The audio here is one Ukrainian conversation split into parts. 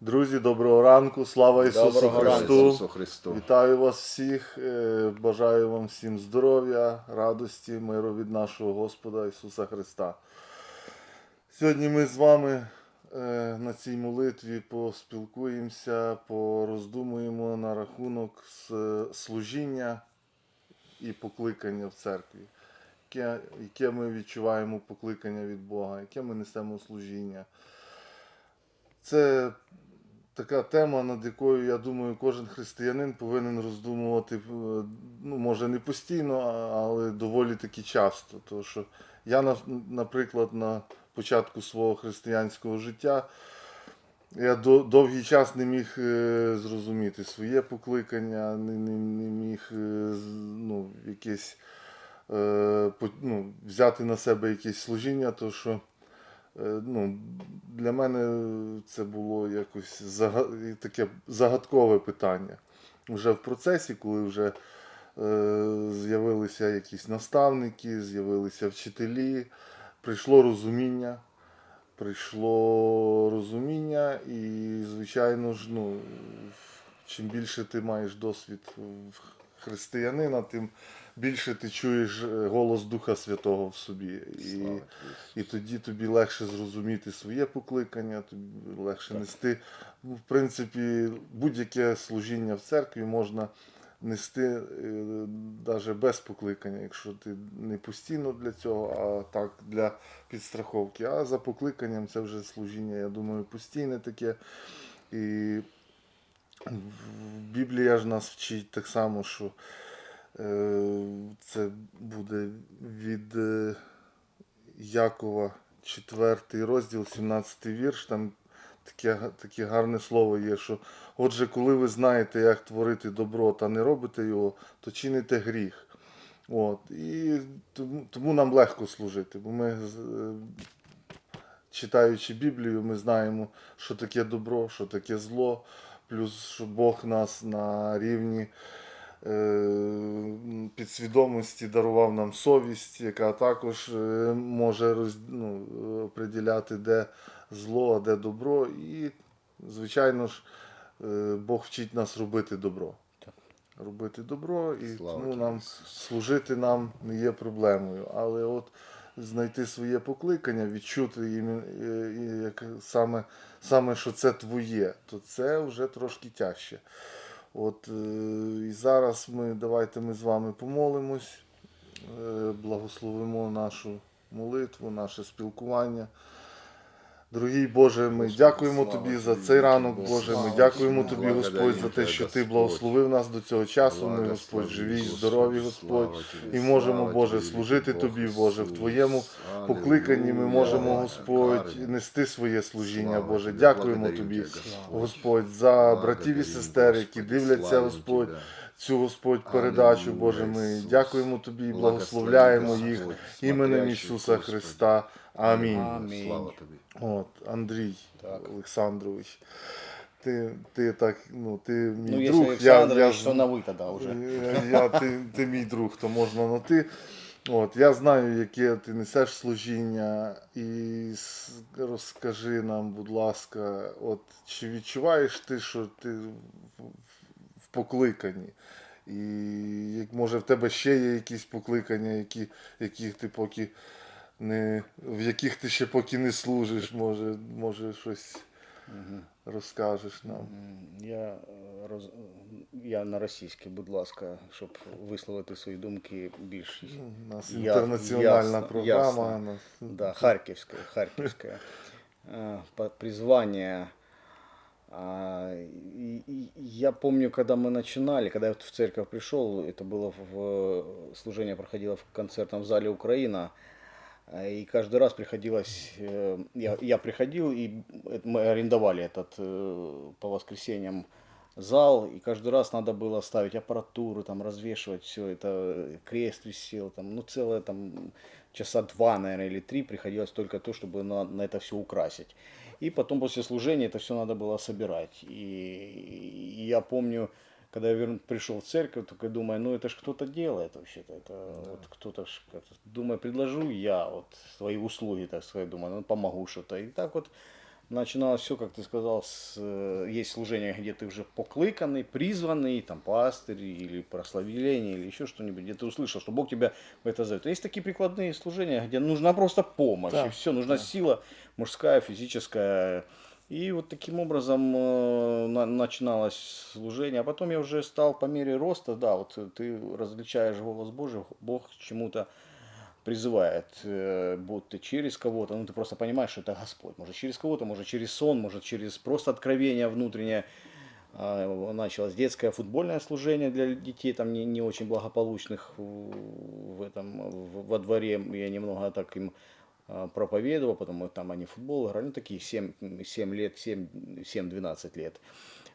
Друзі, доброго ранку, слава Ісусу Доброго Христу. Ісусу Христу. Вітаю вас всіх, е, бажаю вам всім здоров'я, радості, миру від нашого Господа Ісуса Христа. Сьогодні ми з вами е, на цій молитві поспілкуємося, пороздумуємо на рахунок служіння і покликання в церкві. Яке, яке ми відчуваємо покликання від Бога, яке ми несемо служіння. Це така тема, над якою, я думаю, кожен християнин повинен роздумувати, е, ну, може, не постійно, але доволі таки часто. Тому що я, наприклад, на початку свого християнського життя я довгий час не міг е, зрозуміти своє покликання, не, не, не міг е, ну, якесь, ну, взяти на себе якесь служіння, то що ну, для мене це було якось зага- таке загадкове питання. Вже в процесі, коли вже е, з'явилися якісь наставники, з'явилися вчителі, прийшло розуміння. Прийшло розуміння, і, звичайно ж, ну, чим більше ти маєш досвід християнина, тим більше ти чуєш е, голос Духа Святого в собі. І, і тоді тобі легше зрозуміти своє покликання, тобі легше нести. Ну, В принципі, будь-яке служіння в церкві можна нести навіть без покликання, якщо ти не постійно для цього, а так для підстраховки. А за покликанням це вже служіння, я думаю, постійне таке. І в- Біблія ж нас вчить так само, що е, це буде від е, Якова, 4 розділ, 17 вірш. Там таке, таке гарне слово є, що отже, коли ви знаєте, як творити добро та не робите його, то чините гріх. От. І тому, тому нам легко служити, бо ми, е, читаючи Біблію, ми знаємо, що таке добро, що таке зло, плюс що Бог нас на рівні е, підсвідомості дарував нам совість, яка також е, може роз, ну, оприділяти, де зло, а де добро. І, звичайно ж, е, Бог вчить нас робити добро. Робити добро, і Слава тому нам служити нам не є проблемою. Але от знайти своє покликання, відчути е, як саме, саме, що це твоє, то це вже трошки тяжче. От, е, і зараз ми давайте ми з вами помолимось, е, благословимо нашу молитву, наше спілкування. Дорогий Боже, ми дякуємо Тобі за цей ранок, Боже. Ми дякуємо Тобі, Господь, за те, що Ти благословив нас до цього часу. Ми, Господь, живі, здорові, Господь. І можемо, Боже, служити Тобі, Боже, в Твоєму покликанні ми можемо, Господь, нести своє служіння, Боже. Дякуємо Тобі, Господь. За братів і сестер, які дивляться, Господь. Цю Господь передачу, Боже. Ми дякуємо Тобі, і благословляємо їх іменем Ісуса Христа. Амінь. Слава Тобі. От, Андрій Так. Олександрович. Ти, ти так, ну, ти мій Ну, друг. Александрович, з- то на вы тогда уже. Е, Я, ти, ти мій друг, то можна на ти. От, я знаю, яке ти несеш служіння, і розкажи нам, будь ласка, от, чи відчуваєш ти, що ти в? І може в тебе ще є якісь покликання, які, яких ти поки не, в яких ти ще поки не служиш, може, може щось розкажеш нам. Я, е, роз... я на російській, будь ласка, щоб висловити свої думки більш У нас Я- інтернаціональна ясно, програма. ясно. нас- Да, харьковская, харьковская. А, по- Призвание. А, и Я помню, когда мы начинали, когда я в церковь пришел, это было в служение проходило в концертном зале Украина, а, и каждый раз приходилось, э, я, я приходил, и мы арендовали этот э, по воскресеньям зал, и каждый раз надо было ставить аппаратуру, там развешивать все это, э, крест висел, там, ну целое там часа два, наверное, или три приходилось только то, чтобы на, на это все украсить. И потом после служения это все надо было собирать. И, и я помню, когда я верн- пришел в церковь, только думаю, ну это ж кто-то делает вообще-то. Это вот кто-то ж, как-то, думаю, предложу я вот свои услуги, так сказать, думаю, ну помогу что-то. И так вот начиналось все, как ты сказал, с, э, есть служение, где ты уже поклыканный, призванный, там, пастырь или прославление, или еще что-нибудь, где ты услышал, что Бог тебя в это зовет. А Есть такие прикладные служения, где нужна просто помощь, Да, и все, нужна да. сила мужская, физическая. И вот таким образом э, на- начиналось служение. А потом я уже стал по мере роста, да, вот ты различаешь голос Божий, Бог чему-то призывает, э, будь ты через кого-то, ну ты просто понимаешь, что это Господь. Может через кого-то, может через сон, может через просто откровение внутреннее. А, Началось детское футбольное служение для детей, там не, не очень благополучных в этом, в- во дворе. Я немного так им а, проповедовал, потом там они футбол играли, ну такие 7, 7 лет, 7 7-12 лет.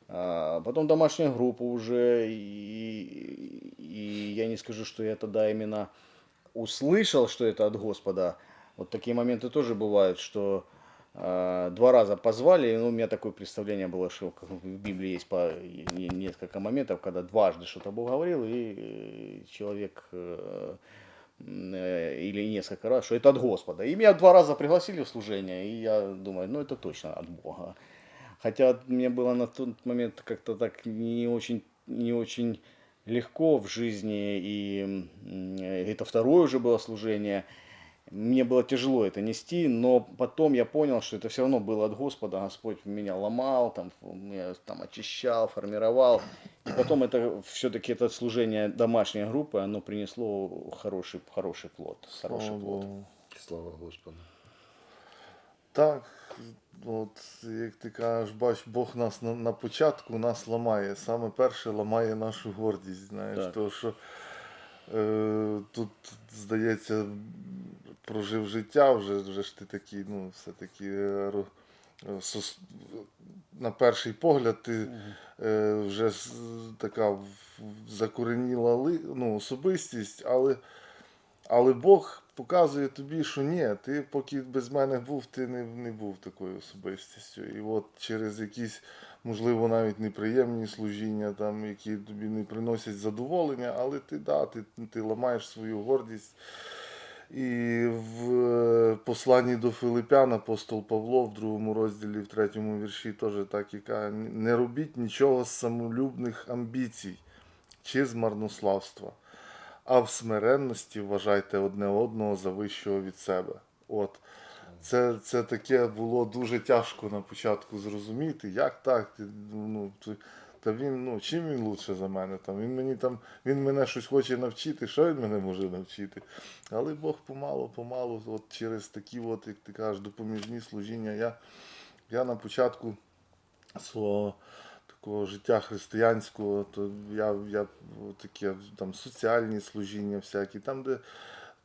А, Потом домашняя группа уже, и, и я не скажу, что я тогда именно услышал, что это от Господа. Вот такие моменты тоже бывают, что э, два раза позвали, ну, у меня такое представление было, что в Библии есть по, не- несколько моментов, когда дважды что-то Бог говорил, и э, человек э, э, или несколько раз, что это от Господа. И меня два раза пригласили в служение, и я думаю, ну это точно от Бога. Хотя мне было на тот момент как-то так не очень, не очень легко в жизни, и это второе уже было служение. Мне было тяжело это нести, но потом я понял, что это все равно было от Господа. Господь меня ломал, там, меня там очищал, формировал. И потом это все-таки это служение домашней группы, оно принесло хороший, хороший плод. Хороший Слава плод. Богу. Слава Господу. Так, от як ти кажеш, бач, Бог нас на, на початку нас ламає. Саме перше ламає нашу гордість. Знаєш, Так. то що е, тут, здається, прожив життя, вже, вже ж ти такий, ну, все-таки е, е, на перший погляд ти е, вже така закореніла ну, особистість, але але Бог показує тобі, що ні, ти поки без мене був, ти не, не був такою особистістю. І от через якісь, можливо, навіть неприємні служіння, там, які тобі не приносять задоволення, але ти, да, ти, ти ламаєш свою гордість. І в е, посланні до Филипян апостол Павло в другому розділі, в третьому вірші теж так і каже, не робіть нічого з самолюбних амбіцій чи з марнославства а в смиренності вважайте одне одного за вищого від себе. От. Це, це таке було дуже тяжко на початку зрозуміти, як так. Ну, та він, ну, чим він лучше за мене? Там, він, мені, там, він мене щось хоче навчити, що він мене може навчити? Але Бог помалу, помалу, от через такі, от, як ти кажеш, допоміжні служіння. Я, я на початку свого такого життя християнського, то я, я таке там соціальні служіння всякі, там, де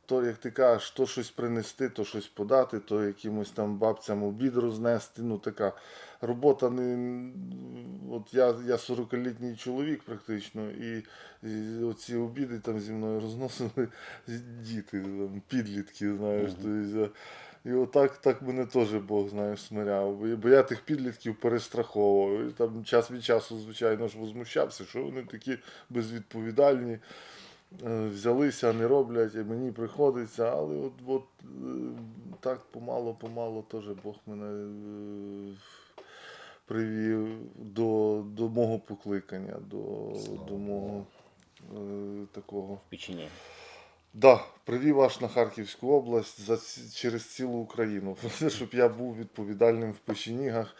то, як ти кажеш, то щось принести, то щось подати, то якимось там бабцям обід рознести. Ну така робота не. От я, я 40-літній чоловік практично, і, і оці обіди там зі мною розносили діти, там, підлітки, знаєш. Мгм. то есть, і отак так мене теж Бог знаєш, смиряв. Бо я- Бо я тих підлітків перестраховував. І там час від часу, звичайно ж, возмущався, що вони такі безвідповідальні, е, взялися, не роблять, і мені приходиться. Але от, от е, так помало-помало теж Бог мене е, привів до, до мого покликання, до, до мого такого. В печенье. Да, привів аж на Харківську область за через цілу Україну. Щоб я був відповідальним в печенігах,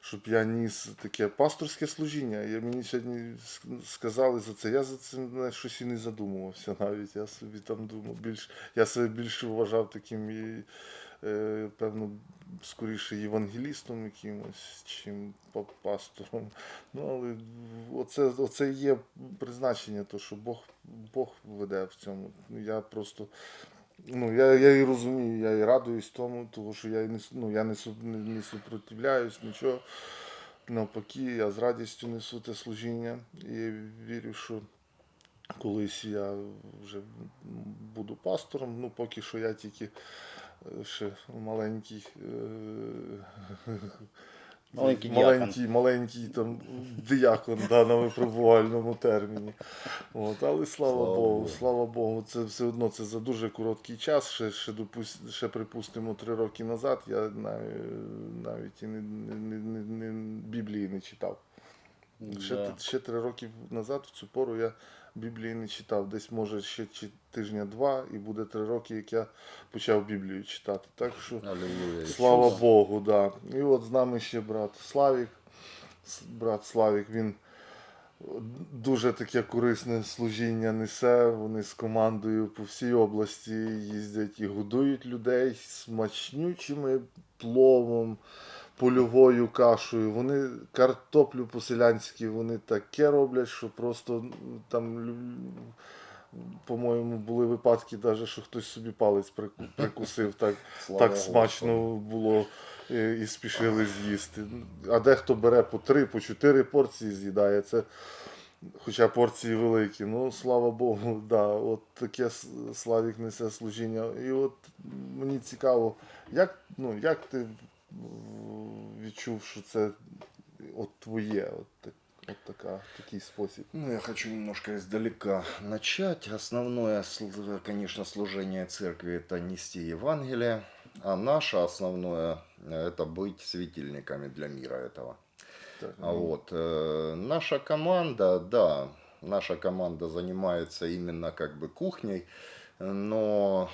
щоб я ніс таке пасторське служіння. Я мені сьогодні сказали за це. Я за це щось і не задумувався навіть. Я собі там думав, більш я себе більше вважав таким і, певно, скоріше євангелістом якимось, чим пастором. Ну, але оце, оце є призначення, то, що Бог, Бог веде в цьому. Ну, Я просто. Ну, я, я і розумію, я і радуюсь тому, тому що я, не, ну, я не, не, не супротивляюсь, нічого. Навпаки, я з радістю несу те служіння і вірю, що колись я вже буду пастором. Ну, поки що я тільки е, ще маленький, е, Маленький діакон. маленький, маленький там діякон да, на випробувальному терміні. От, але слава, Слава Богу, Богу. слава Богу, це все одно це за дуже короткий час. Ще, ще, допус- ще припустимо, три роки назад я навіть, навіть і не, не, не, не, не, Біблії не читав. Ще, Да. ще три роки назад, в цю пору, я Біблії не читав. Десь може ще чи тижня два, і буде три роки, як я почав Біблію читати. Так що Аллилуйя. слава. Богу, да. І от з нами ще брат Славік. Брат Славік, він дуже таке корисне служіння несе. Вони з командою по всій області їздять і годують людей смачнючими пловом, польовою кашею. Вони картоплю по-селянськи, вони таке роблять, що просто там. По-моєму, були випадки, навіть, що хтось собі палець прикусив, так, так смачно було е, і спішили з'їсти. А дехто бере по три, по чотири порції з'їдає. Це хоча порції великі. Ну, слава Богу, да, от таке Славік несе служіння. І от мені цікаво, як, ну, як ти відчув, що це от твоє, от, так- от така, такий спосіб. Ну, я хочу немножко издалека начать. Основное, сл- конечно, служение церкви – это нести Евангелие, а наше основное – это быть светильниками для мира этого. Так, А вот э, наша команда, да, наша команда занимается именно как бы кухней, но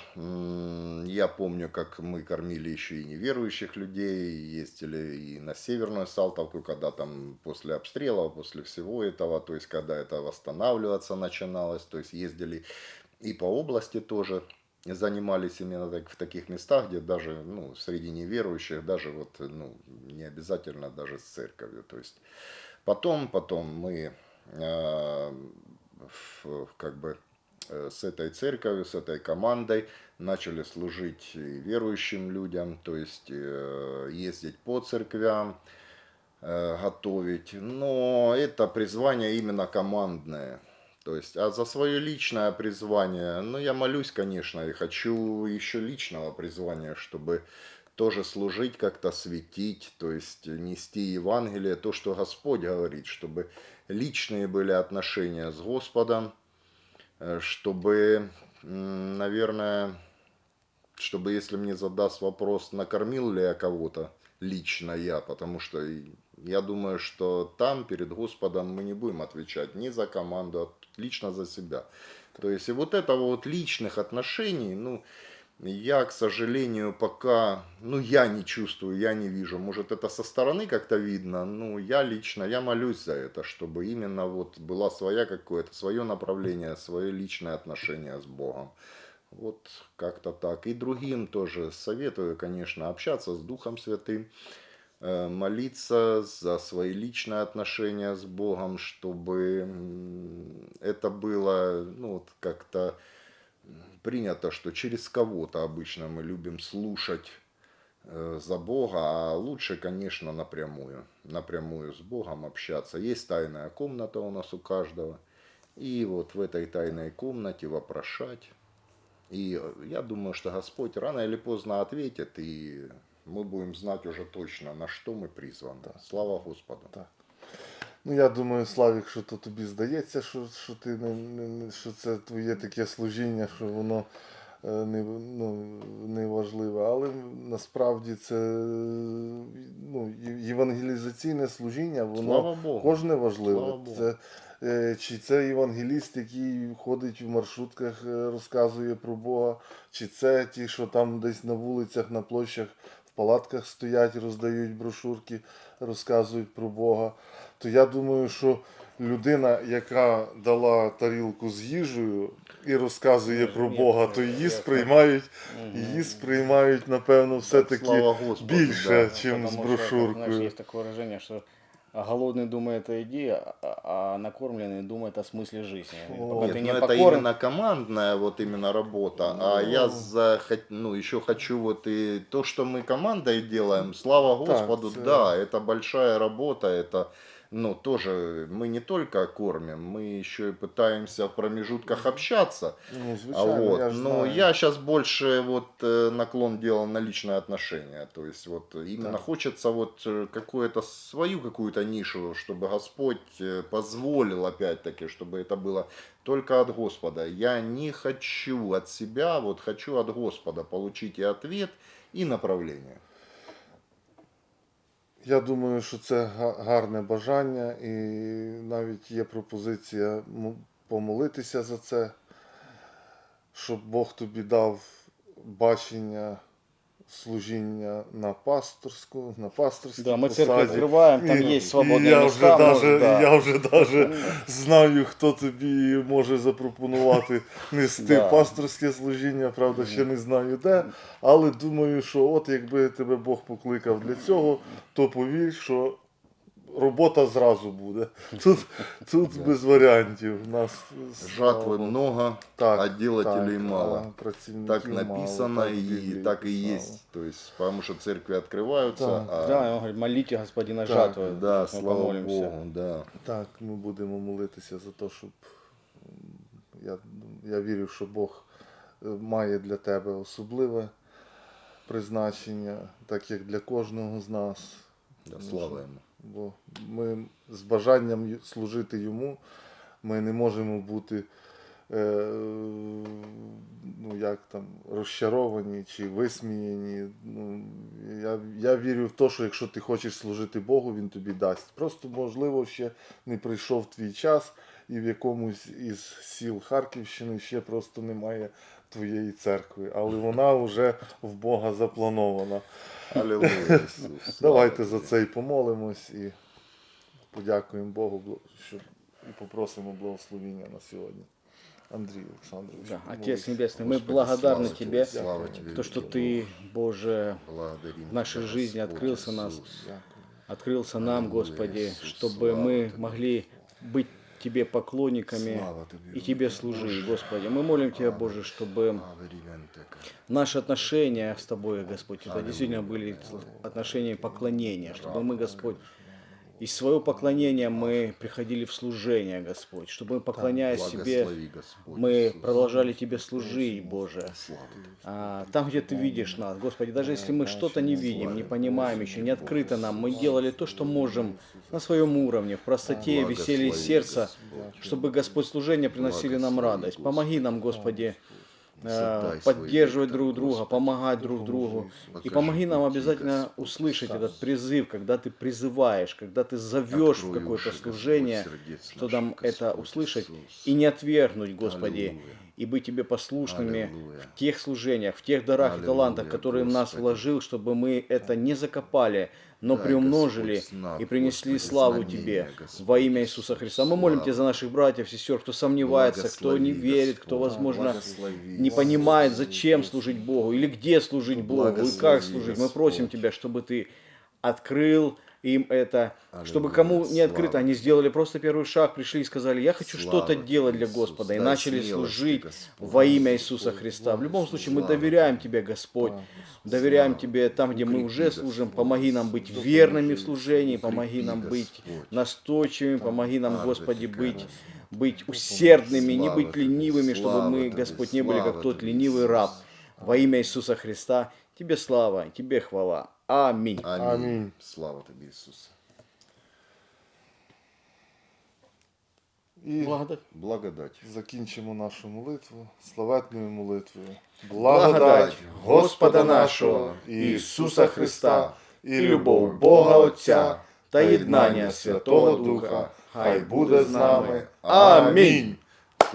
я помню, как мы кормили еще и неверующих людей, ездили и на Северную Салтовку, когда там после обстрелов, после всего этого, то есть когда это восстанавливаться начиналось, то есть ездили и по области тоже занимались именно так, в таких местах, где даже ну, среди неверующих, даже вот, ну, не обязательно даже с церковью. То есть потом, потом мы э, в- как бы с этой церковью, с этой командой начали служить верующим людям, то есть э, ездить по церквям, э, готовить. Но это призвание именно командное. То есть, а за свое личное призвание, ну, я молюсь, конечно, и хочу еще личного призвания, чтобы тоже служить, как-то светить, то есть нести Евангелие, то, что Господь говорит, чтобы личные были отношения с Господом, э, чтобы, м, наверное, чтобы если мне задаст вопрос, накормил ли я кого-то лично я, потому что я думаю, что там перед Господом мы не будем отвечать ни за команду, а лично за себя. То есть и вот этого вот личных отношений, ну, я, к сожалению, пока, ну, я не чувствую, я не вижу. Может, это со стороны как-то видно, ну, я лично, я молюсь за это, чтобы именно вот была своя какое-то, свое направление, свое личное отношение с Богом. Вот как-то так. И другим тоже советую, конечно, общаться с Духом Святым, э, молиться за свои личные отношения с Богом, чтобы это было, ну, вот как-то принято, что через кого-то обычно мы любим слушать э, за Бога, а лучше, конечно, напрямую. Напрямую с Богом общаться. Есть тайная комната у нас у каждого. И вот в этой тайной комнате вопрошать. И э, я думаю, что Господь рано или поздно ответит, и мы будем знать уже точно, на что мы призваны. Да. Слава Господу. Так. Ну, я думаю, Славік, що то тобі здається, що, що, ти не, що це твоє таке служіння, що воно е, не, ну, не важливе. Але насправді це ну, євангелізаційне служіння, воно кожне важливе. Слава Богу. Це, е, чи це євангеліст, який ходить в маршрутках, е, розказує про Бога, чи це ті, що там десь на вулицях, на площах, в палатках стоять, роздають брошурки, розказують про Бога То я думаю, що людина, яка дала тарілку з їжею і розказує про Ні, Бога, ні, то її я- сприймають, Мгм. її сприймають, напевно, все-таки Слава Господу, більше, да. чим з Потому что, Знаешь, брошуркою. есть такое выражение, что голодный думает о еде, а- а накормленный думает о смысле жизни. О, Пока Нет, ты ну не это покорм, именно командная вот именно работа, а Ну. я за, хот- ну, еще хочу вот и то, что мы командой делаем, слава Так, Господу, це- да, это большая работа, это ну, тоже мы не только кормим, мы еще и пытаемся в промежутках общаться. Ну, А вот, я ж ну, знаю. я сейчас больше вот э, наклон делал на личные отношения. То есть вот именно Так. хочется вот э, какую-то свою какую-то нишу, чтобы Господь э, позволил опять-таки, чтобы это было только от Господа. Я не хочу от себя, вот хочу от Господа получить и ответ, и направление. Я думаю, що це гарне бажання, і навіть є пропозиція помолитися за це, щоб Бог тобі дав бачення служіння на пасторську, на пасторській Да, мы посаді. церковь открываем, там І- есть свободные і я места. Вже даже, может, да. Я вже даже знаю, хто тобі може запропонувати нести Да. пасторське служіння, правда, ще не знаю де. Але думаю, що от якби тебе Бог покликав для цього, то повір, що робота зразу буде. Тут, тут без варіантів. У Нас Жатвы слава- много, так, а делателей так, мало. а працівників Так мало, написано так в и Біблії так и писало. есть. То есть, потому что церкви открываются, Так. а Да, он говорит, молите господина Так, жатвы. Да, мы слава помолимся. Богу, да. Так, ми будемо молитися за те, щоб м, я, я вірю, що Бог е, має для тебе особливе призначення, так як для кожного з нас. Да, Тому слава що- ему. Бо ми з бажанням служити йому, ми не можемо бути е, ну, як там, розчаровані чи висміяні. Ну, я, я вірю в те, що якщо ти хочеш служити Богу, він тобі дасть. Просто, можливо, ще не прийшов твій час, і в якомусь із сіл Харківщини ще просто немає твоєї церкви, але вона вже в Бога запланована. Аллилуйя, Иисус. слава Давайте за тебе. це і помолимось і подякуємо Богу, бл- щоб і попросимо благословіння на сьогодні. Андрій Олександрович. Да, Отец молись. Небесный, мы Господи, благодарны слава Тебе, Слава тебе, то, что великий Ты, Бог. Боже, Благодарим в нашей тебя, жизни Господь открылся нас. Иисус. Дякую. открылся нам, Аллилуйя, Господи, Иисус, чтобы слава мы Тебе. могли быть Тебе поклонниками и Тебе Боже. Господи. Мы молим Тебя, Боже, чтобы наши отношения с Тобой, Господь, это действительно были отношения поклонения, чтобы мы, Господь, из своего поклонения мы приходили в служение, Господь, чтобы мы, поклоняясь Тебе, Благослови, Господь мы продолжали Тебе служить, Боже. Тебе. А, там, где Ты видишь нас, Господи, даже если мы что-то не видим, не понимаем еще, не открыто нам, мы делали то, что можем на своем уровне, в простоте, веселье сердца, чтобы, Господь, служение приносили нам радость. Помоги нам, Господи, э, поддерживать друг друга, помогать друг другу. И помоги нам обязательно услышать этот призыв, когда Ты призываешь, когда Ты зовешь в какое-то служение, что нам это услышать и не отвергнуть, Господи. И быть Тебе послушными Аллилуйя. в тех служениях, в тех дарах и Аллилуйя, талантах, которые в нас Господи. вложил, чтобы мы это не закопали, но Дай, приумножили Господь, и принесли Господи, славу знамения, Тебе Господь во имя Иисуса Христа. Мы молим Тебя за наших братьев, сестер, кто сомневается, кто не верит, кто, Господь, возможно, благослови, не понимает, зачем служить Богу или где служить Богу и как служить. Мы просим. Тебя, чтобы Ты открыл им это, чтобы кому не открыто, слава. они сделали просто первый шаг, пришли и сказали, я хочу что-то делать для Иисус. Господа, и начали служить Господь. во имя Иисуса Христа. В любом случае, мы доверяем Тебе. Господь, доверяем Тебе там, где мы уже служим, помоги нам быть верными в служении, помоги нам быть настойчивыми, помоги нам, Господи, быть быть усердными, не быть ленивыми, чтобы мы, Господь, не были как тот ленивый раб. Во имя Иисуса Христа Тебе слава, Тебе хвала. Аминь. Аминь. Аминь. Слава тебе, Иисус. І Благодать. Благодать. закінчимо нашу молитву славетною молитвою. Благодать Господа нашого Ісуса Христа і любов Бога Отця та єднання Святого Духа, хай буде з нами. Амінь.